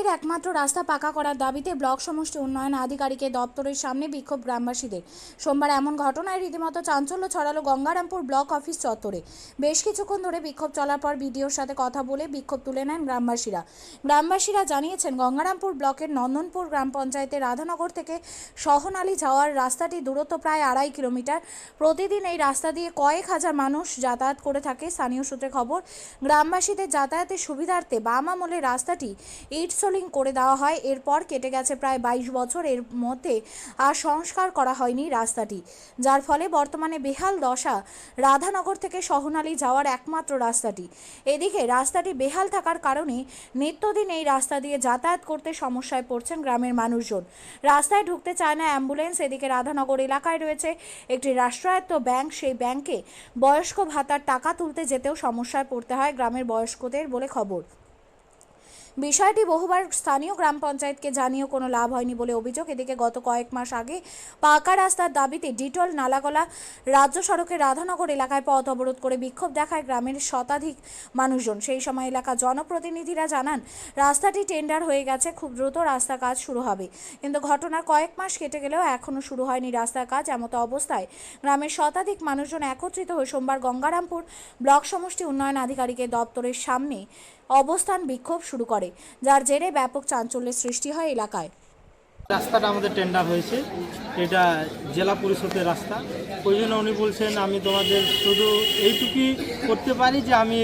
যাতায়াতের একমাত্র রাস্তা পাকা করার দাবিতে ব্লক সমষ্টি উন্নয়ন আধিকারিকের দপ্তরের সামনে বিক্ষোভ গ্রামবাসীদের। সোমবার এমন ঘটনায় রীতিমতো চাঞ্চল্য ছড়ালো গঙ্গারামপুর ব্লক অফিস চত্বরে। বেশ কিছুক্ষণ ধরে বিক্ষোভ চলার পর বিডিওর সাথে কথা বলে বিক্ষোভ তুলে নেন গ্রামবাসীরা। গ্রামবাসীরা জানিয়েছেন, গঙ্গারামপুর ব্লকের নন্দনপুর গ্রাম পঞ্চায়েতের রাধানগর থেকে সহনালী যাওয়ার রাস্তাটি দূরত্ব প্রায় আড়াই কিলোমিটার। প্রতিদিন এই রাস্তা দিয়ে কয়েক হাজার মানুষ যাতায়াত করে থাকে। স্থানীয় সূত্রে খবর, গ্রামবাসীদের যাতায়াতের সুবিধার্থে বাম আমলের রাস্তাটি ইট সোলিং করে দেওয়া হয়। এরপর কেটে গেছে প্রায় বাইশ বছর এর মধ্যে আর সংস্কার করা হয়নি রাস্তাটি। যার ফলে বর্তমানে বেহাল দশা রাধানগর থেকে সহনালী যাওয়ার একমাত্র রাস্তাটি। এদিকে রাস্তাটি বেহাল থাকার কারণে নিত্যদিন এই রাস্তা দিয়ে যাতায়াত করতে সমস্যায় পড়ছেন গ্রামের মানুষজন। রাস্তায় ঢুকতে চায় না অ্যাম্বুলেন্স, এদিকে রাধানগর এলাকায় রয়েছে একটি রাষ্ট্রায়ত্ত ব্যাংক। সেই ব্যাংকে বয়স্ক ভাতার টাকা তুলতে যেতেও সমস্যায় পড়তে হয় গ্রামের বয়স্কদের বলে খবর। বিষয়টি বহুবার স্থানীয় গ্রাম পঞ্চায়েতকে জানিয়েও কোনো লাভ হয়নি বলে অভিযোগ। এদিকে গত কয়েক মাস আগে পাকা রাস্তার দাবিতে ডিটল নালাগোলা রাজ্য সড়কের রাধানগর এলাকায় পথ অবরোধ করে বিক্ষোভ দেখায় গ্রামের শতাধিক মানুষজন। সেই সময় এলাকার জনপ্রতিনিধিরা জানান, রাস্তাটি টেন্ডার হয়ে গেছে, খুব দ্রুত রাস্তা কাজ শুরু হবে। কিন্তু ঘটনার কয়েক মাস কেটে গেলেও এখনও শুরু হয়নি রাস্তার কাজ। এমতো অবস্থায় গ্রামের শতাধিক মানুষজন একত্রিত হয়ে সোমবার গঙ্গারামপুর ব্লক সমষ্টি উন্নয়ন আধিকারিকের দপ্তরের সামনে অবস্থান বিক্ষোভ শুরু করে যার জেরে ব্যাপক চাঞ্চল্যের সৃষ্টি হয় এলাকায়। রাস্তাটা আমাদের টেন্ডার হয়েছে। এটা জেলা পরিষদের রাস্তা। ওই জন্য উনি বলছেন আমি তোমাদের শুধু এইটুকুই করতে পারি যে আমি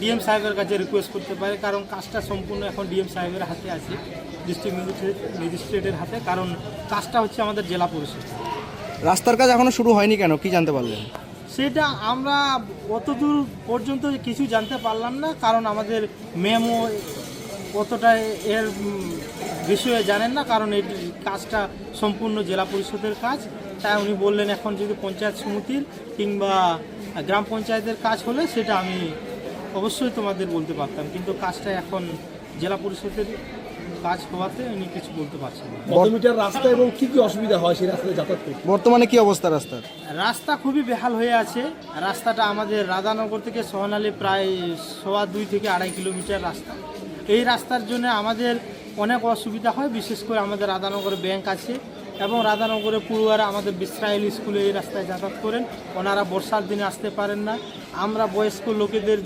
ডিএম সাহেবের কাছে রিকোয়েস্ট করতে পারি। কারণ কাজটা সম্পূর্ণ এখন ডিএম সাহেবের হাতে আছে ডিস্ট্রিক্ট ম্যাজিস্ট্রেটের হাতে। কারণ কাজটা হচ্ছে আমাদের জেলা পরিষদ রাস্তার কাজ এখনও শুরু হয়নি কেন? কি জানতে পারলেন? সেটা আমরা অতদূর পর্যন্ত কিছু জানতে পারলাম না, কারণ আমাদের মেমো অতটা এর বিষয়ে জানেন না, কারণ এই কাজটা সম্পূর্ণ জেলা পরিষদের কাজ। তাই উনি বললেন, এখন যদি পঞ্চায়েত সমিতির কিংবা গ্রাম পঞ্চায়েতের কাজ হলে সেটা আমি অবশ্যই তোমাদের বলতে পারতাম। কিন্তু কাজটা এখন জেলা পরিষদের কাজ হওয়াতে উনি কিছু বলতে পারছেন না। কত মিটার রাস্তা এবং কি কি অসুবিধা হয় সেই রাস্তায় যাতায়াত করতে? বর্তমানে কি অবস্থা রাস্তার? রাস্তা খুবই বেহাল হয়ে আছে। রাস্তাটা আমাদের রাধানগর থেকে সোহানালি প্রায় সোয়া দুই থেকে আড়াই কিলোমিটার রাস্তা। এই রাস্তার জন্য আমাদের অনেক অসুবিধা হয় বিশেষ করে আমাদের রাধানগরে ব্যাংক আছে। এবং রাধানগরে পড়ুয়ারা আমাদের বিশ্রাইল স্কুলে এই রাস্তায় যাতায়াত করেন। ওনারা বর্ষার দিনে আসতে পারেন না। আমরা বয়স্ক লোকেদের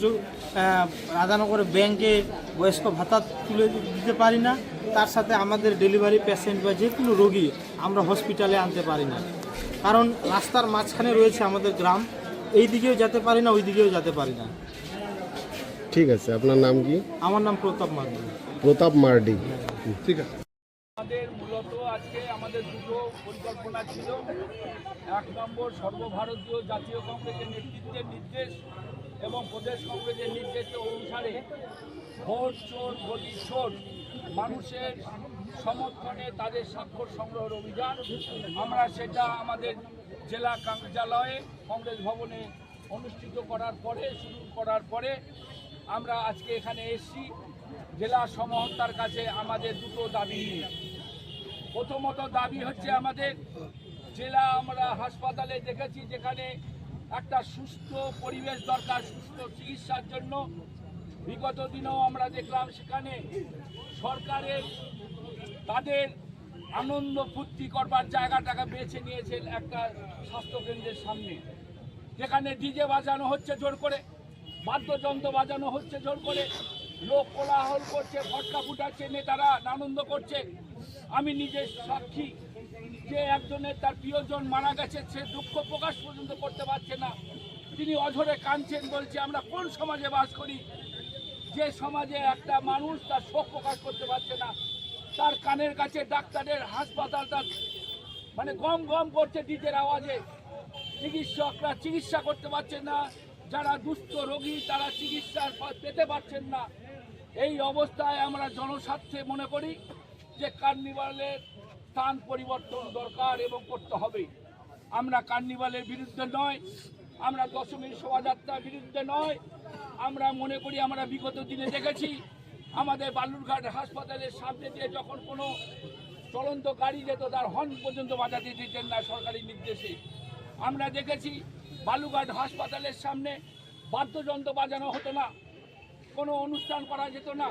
রাধানগরে ব্যাংকে বয়স্ক ভাতা তুলে দিতে পারি না। তার সাথে আমাদের ডেলিভারি পেশেন্ট বা যে কোনো রোগী আমরা হসপিটালে আনতে পারি না। কারণ রাস্তার মাঝখানে রয়েছে আমাদের গ্রাম। এই দিকেও যেতে পারি না ওই দিকেও যেতে পারি না। ঠিক আছে আপনার নাম কি? আমার নাম প্রতাপ মার্ডি প্রতাপ মার্ডি ঠিক আছে। আমাদের মূলত আজকে আমাদের দুটো পরিকল্পনা ছিল। এক নম্বর সর্বভারতীয় জাতীয় কংগ্রেসের নেতৃত্বের নির্দেশ এবং প্রদেশ কংগ্রেসের নির্দেশ অনুসারে ভোট চোর গলি চোর, মানুষের সমর্থনে তাদের স্বাক্ষর সংগ্রহের অভিযান। আমরা সেটা আমাদের জেলা কার্যালয়ে কংগ্রেস ভবনে অনুষ্ঠিত করার পরে, শুরু করার পরে আমরা আজকে এখানে এসেছি। জেলা সমহত্তার কাছে আমাদের দুটো দাবি। নিয়ে প্রথমত দাবি হচ্ছে আমাদের জেলা আমরা হাসপাতালে দেখেছি যেখানে একটা সুস্থ পরিবেশ দরকার, সুস্থ চিকিৎসার জন্য। বিগত দিনেও আমরা দেখলাম সেখানে সরকারের তাদের আনন্দ ফুর্তি করবার জায়গাটাকে বেছে নিয়েছেন একটা স্বাস্থ্যকেন্দ্রের সামনে। যেখানে ডিজে বাজানো হচ্ছে জোর করে, বাদ্যযন্ত্র বাজানো হচ্ছে জোর করে। লোক কোলাহল করছে ফটকা ফুটাচ্ছে, নেতারা আনন্দ করছে। আমি নিজে সাক্ষী যে একজনের তার প্রিয়জন মারা গেছে, সে দুঃখ প্রকাশ পর্যন্ত করতে পারছে না। তিনি অঝরে কাঁদছেন, বলছে, আমরা কোন সমাজে বাস করি? যে সমাজে একটা মানুষ তার শোক প্রকাশ করতে পারছে না। তার কানের কাছে ডাক্তারের হাসপাতাল তার মানে গম গম করছে ডিজের আওয়াজে। চিকিৎসকরা চিকিৎসা করতে পারছেন না। যারা দুস্থ রোগী, তারা চিকিৎসা পেতে পারছেন না। এই অবস্থায় আমরা জনস্বার্থে মনে করি যে কার্নিভালের স্থান পরিবর্তন দরকার এবং করতে হবে। আমরা কার্নিভালের বিরুদ্ধে নয়, আমরা দশমীর শোভাযাত্রার বিরুদ্ধে নয়, আমরা মনে করি আমরা বিগত দিনে দেখেছি, আমাদের বালুরঘাট হাসপাতালের সামনে দিয়ে যখন কোনো চলন্ত গাড়ি যেত, তার হর্ন পর্যন্ত বাজাতে দিতেন না সরকারি নির্দেশে। আমরা দেখেছি বালুঘাট হাসপাতালের সামনে বাদ্যযন্ত্র বাজানো হতো না। কোনো অনুষ্ঠান করা যেত না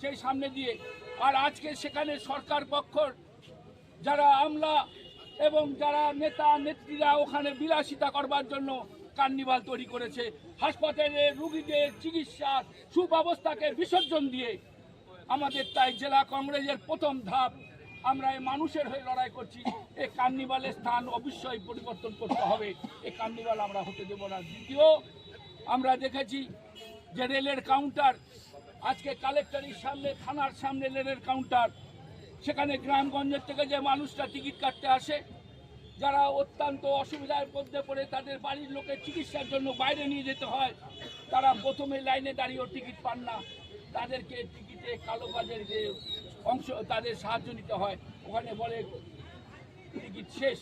সেই সামনে দিয়ে। আর আজকে সেখানে সরকার পক্ষর যারা আমলা এবং যারা নেতা, নেত্রীরা ওখানে বিলাসিতা করবার জন্য কার্নিভাল তৈরি করেছে। হাসপাতালে রুগীদের চিকিৎসা সুব্যবস্থাকে বিসর্জন দিয়ে আমাদের তাই জেলা কংগ্রেসের প্রথম ধাপ। আমরা এই মানুষের হয়ে লড়াই করছি। এই কার্নিভালের স্থান অবশ্যই পরিবর্তন করতে হবে। এই কার্নিভাল আমরা হতে দেব না। দ্বিতীয়, আমরা দেখেছি যে রেলের কাউন্টার আজকে কালেক্টরের সামনে, থানার সামনে রেলের কাউন্টার সেখানে গ্রামগঞ্জের থেকে যে মানুষরা টিকিট কাটতে আসে, যারা অত্যন্ত অসুবিধার মধ্যে পড়ে তাদের বাড়ির লোকের চিকিৎসার জন্য বাইরে নিয়ে যেতে হয়, তারা প্রথমে লাইনে দাঁড়িয়েও টিকিট পান না। তাদেরকে টিকিটে কালোবাজের যে অংশ, তাদের সাহায্য নিতে হয়। ওখানে বলে টিকিট শেষ।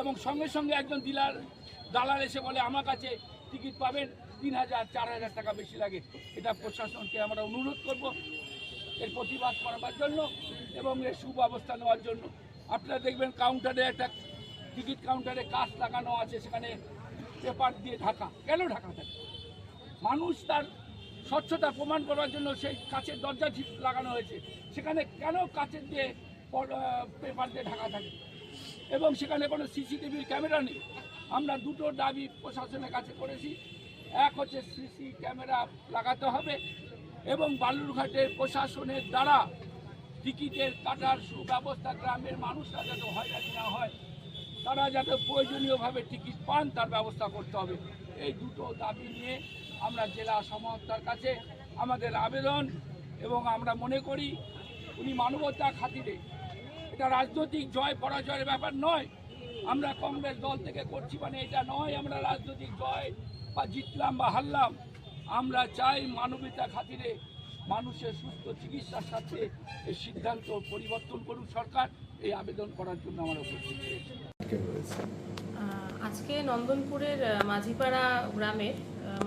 এবং সঙ্গে সঙ্গে একজন ডিলার দালাল এসে বলে, আমার কাছে টিকিট পাবেন। তিন হাজার চার হাজার টাকা বেশি লাগে। এটা প্রশাসনকে আমরা অনুরোধ করব এর প্রতিবাদ করবার জন্য এবং এর সুব্যবস্থা নেওয়ার জন্য। আপনারা দেখবেন কাউন্টারে একটা টিকিট কাউন্টারে কাঁচ লাগানো আছে, সেখানে পেপার দিয়ে ঢাকা। কেন ঢাকা থাকে? মানুষ তার স্বচ্ছতা প্রমাণ করার জন্য সেই কাচের দরজা লাগানো হয়েছে। সেখানে কেন কাচের দিয়ে পেপার দিয়ে ঢাকা থাকে? এবং সেখানে কোনো সিসিটিভির ক্যামেরা নেই। আমরা দুটো দাবি প্রশাসনের কাছে করেছি। এক হচ্ছে সিসি ক্যামেরা লাগাতে হবে এবং বালুরঘাটের প্রশাসনের দ্বারা টিকিটের কাটার সুব্যবস্থা গ্রামের মানুষরা যাতে হয়রানি না হয়, তারা যাতে প্রয়োজনীয়ভাবে টিকিট পান, তার ব্যবস্থা করতে হবে। এই দুটো দাবি নিয়ে আমরা জেলা সমাহর্তার কাছে আমাদের আবেদন এবং আমরা মনে করি উনি মানবতা খাতিরে, এটা রাজনৈতিক জয়, পরাজয়ের ব্যাপার নয়। আমরা কংগ্রেস দল থেকে করছি মানে এটা নয়, আমরা রাজনৈতিক জয় বা জিতলাম বা হারলাম আমরা চাই মানবতা খাতিরে মানুষের সুস্থ চিকিৎসার সাথে এই সিদ্ধান্ত পরিবর্তন করুক সরকার। এই আবেদন করার জন্য আমার উপস্থিত হয়েছি। আজকে নন্দনপুরের মাঝিপাড়া গ্রামের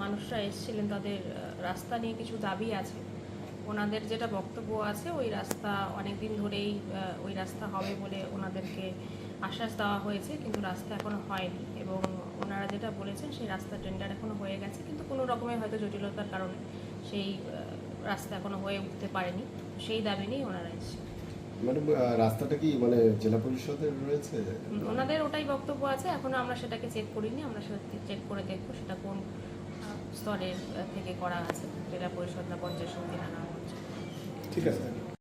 মানুষরা এসেছিলেন। তাদের রাস্তা নিয়ে কিছু দাবি আছে। ওনাদের যেটা বক্তব্য আছে ওই রাস্তা অনেক দিন ধরেই ওই রাস্তা হবে বলে ওনাদেরকে আশ্বাস দেওয়া হয়েছে কিন্তু রাস্তা এখনও হয়নি। এবং ওনারা যেটা বলেছেন সেই রাস্তা টেন্ডার এখনও হয়ে গেছে কিন্তু কোনো রকমের হয়তো জটিলতার কারণে সেই রাস্তা এখনও হয়ে উঠতে পারেনি। সেই দাবি নিয়েই ওনারা এসেছেন। ম্যাডাম রাস্তাটা কি মানে জেলা পরিষদের রয়েছে? ওনাদের ওটাই বক্তব্য আছে এখনও আমরা সেটাকে চেক করিনি আমরা সেটা চেক করে দেখব সেটা কোন স্তরের থেকে করা আছে জেলা পরিষদ না পঞ্চায়েত সমিতি না না ঠিক আছে।